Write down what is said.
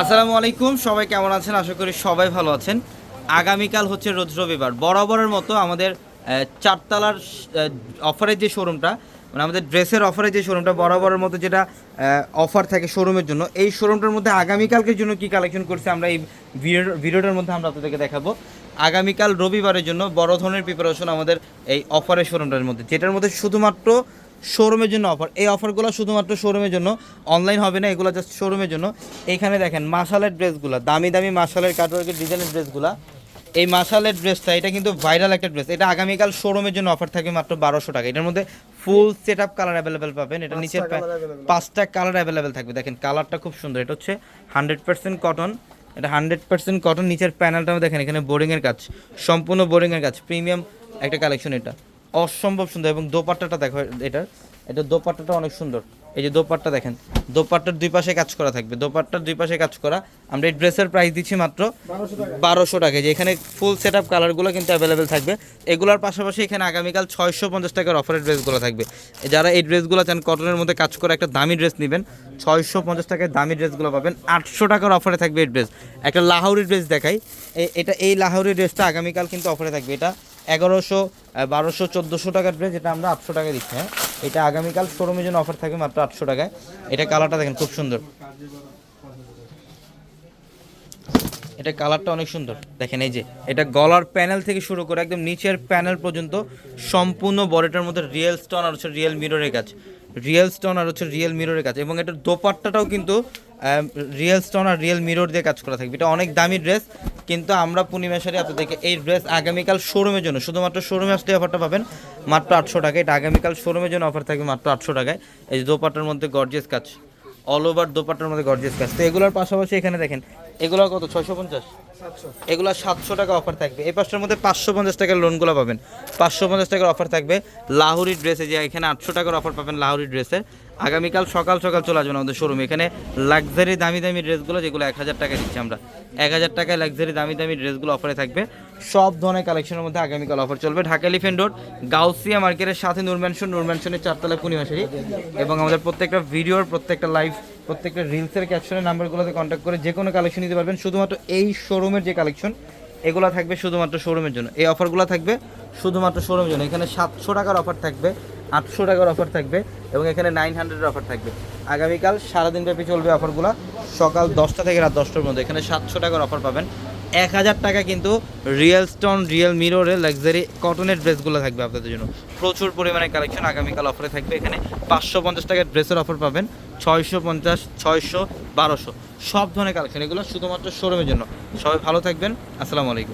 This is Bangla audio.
আসসালামু আলাইকুম, সবাই কেমন আছেন? আশা করি সবাই ভালো আছেন। আগামীকাল হচ্ছে রোজ রবিবার। বরাবরের মতো আমাদের চারতলার অফারের যে শোরুমটা মানে আমাদের ড্রেসের অফারের যে শোরুমটা, বরাবরের মতো যেটা অফার থাকে শোরুমের জন্য, এই শোরুমটার মধ্যে আগামীকালকের জন্য কি কালেকশন করছে আমরা এই ভিডিও, ভিডিওটার মধ্যে আমরা আপনাদেরকে দেখাবো। আগামীকাল রবিবারের জন্য বড় ধরনের প্রিপারেশন আমাদের এই অফারের শোরুমটার মধ্যে, যেটার মধ্যে শুধুমাত্র শোরুমের জন্য অফার এই অফারগুলো শুধুমাত্র শোরুমের জন্য অনলাইন হবে না এগুলো জাস্ট শোরুমের জন্য। এখানে দেখেন মাসালের ড্রেসগুলো দামি দামি মাসালের কাটওয়ার্কের ডিজাইনের ড্রেসগুলো এই মাসালের ড্রেসটা এটা কিন্তু ভাইরাল একটা ড্রেস এটা আগামীকাল শোরুমের জন্য অফার থাকবে মাত্র বারোশো টাকা। এটার মধ্যে full set up colour available পাবেন। এটা নিচের পাঁচটা কালার অ্যাভেলেবেল থাকবে। দেখেন কালারটা খুব সুন্দর। এটা হচ্ছে হান্ড্রেড পার্সেন্ট কটন এটা হান্ড্রেড পার্সেন্ট কটন নিচের প্যানেলটাও দেখেন এখানে বোরিংয়ের কাজ। সম্পূর্ণ বোরিংয়ের কাজ। প্রিমিয়াম একটা কালেকশন এটা। অসম্ভব সুন্দর এবং দোপাট্টাটা দেখো এটার এটা দোপাট্টাটা অনেক সুন্দর। এই যে দোপাট্টা দেখেন দোপাট্টার দুই পাশে কাজ করা থাকবে। দোপাট্টার দুই পাশে কাজ করা। আমরা এই ড্রেসের প্রাইস দিচ্ছি মাত্র বারোশো টাকা। যে এখানে ফুল সেট আপ কালারগুলো কিন্তু অ্যাভেলেবেল থাকবে। এগুলোর পাশাপাশি এখানে আগামীকাল ছয়শো পঞ্চাশ টাকার অফারের ড্রেসগুলো থাকবে। যারা এই ড্রেসগুলো চান কটনের মধ্যে কাজ করা একটা দামি ড্রেস নেবেন ছয়শো পঞ্চাশ টাকায় দামি ড্রেসগুলো পাবেন। আটশো টাকার অফারে থাকবে এই ড্রেস একটা লাহোরি ড্রেস দেখাই। এটা এই লাহোরি ড্রেসটা আগামীকাল কিন্তু অফারে থাকবে। এটা এগারোশো বারোশো চোদ্দোশো টাকার ড্রেস এটা আমরা আটশো টাকা দিচ্ছি হ্যাঁ? এটা আগামীকাল শোরুমের জন্য অফার থাকবে মাত্র আটশো টাকায়। এটা কালারটা দেখেন, খুব সুন্দর। এটা কালারটা অনেক সুন্দর। দেখেন এই যে, এটা গলার প্যানেল থেকে শুরু করে একদম নিচের প্যানেল পর্যন্ত সম্পূর্ণ বডিটার মধ্যে রিয়েল স্টোন আর হচ্ছে রিয়েল মিররের কাজ। রিয়েল স্টোন আর হচ্ছে রিয়েল মিররের কাজ এবং এটার দোপাট্টাটাও কিন্তু রিয়েল স্টোন আর রিয়েল মিরর দিয়ে কাজ করা থাকবে। এটা অনেক দামি ড্রেস কিন্তু আমরা পূর্ণিমা শাড়ি আপনাদেরকে এই ড্রেস আগামীকাল শোরুমের জন্য, শুধুমাত্র শোরুমে আসলে অফারটা পাবেন মাত্র আটশো টাকায় এটা আগামীকাল শোরুমের জন্য অফার থাকবে মাত্র আটশো টাকায়। এই দোপাটার মধ্যে গর্জেস কাজ অল ওভার দোপাটার মধ্যে গর্জেস কাজ। তো এগুলোর পাশাপাশি এখানে দেখেন এগুলো কত? ছয়শো পঞ্চাশ? এগুলো সাতশো টাকা অফার থাকবে। এই পাঁচটার মধ্যে পাঁচশো পঞ্চাশ টাকার লোনগুলো পাবেন। পাঁচশো পঞ্চাশ টাকার অফার থাকবে লাহুরি ড্রেসে যে এখানে আটশো টাকার অফার পাবেন লাহুরি ড্রেসে আগামীকাল সকাল সকাল চলে আসবেন আমাদের শোরুমে এখানে লাক্সারি দামি দামি ড্রেসগুলো যেগুলো এক হাজার টাকা দিচ্ছি আমরা। এক হাজার টাকায় লাক্সারি দামি দামি ড্রেসগুলো অফারে থাকবে। সব ধরনের কালেকশনের মধ্যে আগামীকাল অফার চলবে। ঢাকা এলিফেন্ট রোড গাউসিয়া মার্কেটের সাথে নূর ম্যানশন নূর ম্যানশনের চারতলা পূর্ণিমাশারি এবং আমাদের প্রত্যেকটা ভিডিওর প্রত্যেকটা লাইভ প্রত্যেকটা রিলসের ক্যাপশনের নাম্বারগুলোতে কন্ট্যাক্ট করে যে কোনো কালেকশন নিতে পারবেন। শুধুমাত্র এই শোরুমের যে কালেকশন এগুলো থাকবে শুধুমাত্র শোরুমের জন্য। এই অফারগুলো থাকবে শুধুমাত্র শোরুমের জন্য। এখানে সাতশো টাকার অফার থাকবে, আটশো টাকার অফার থাকবে এবং এখানে নাইন হান্ড্রেডের অফার থাকবে। আগামীকাল সারাদিন ব্যাপী চলবে অফারগুলো সকাল দশটা থেকে রাত দশটার মধ্যে। এখানে সাতশো টাকার অফার পাবেন। এক হাজার টাকা কিন্তু রিয়েল স্টোন রিয়েল মিররের লাক্সারি কটনের ড্রেসগুলো থাকবে আপনাদের জন্য। প্রচুর পরিমাণে কালেকশন আগামীকাল অফারে থাকবে। এখানে পাঁচশো পঞ্চাশ টাকার ড্রেসের অফার পাবেন। ছয়শো পঞ্চাশ, ছয়শো, বারোশো। সব ধরনের কালেকশন এগুলো শুধুমাত্র শোরুমের জন্য। সবাই ভালো থাকবেন। আসসালামু আলাইকুম।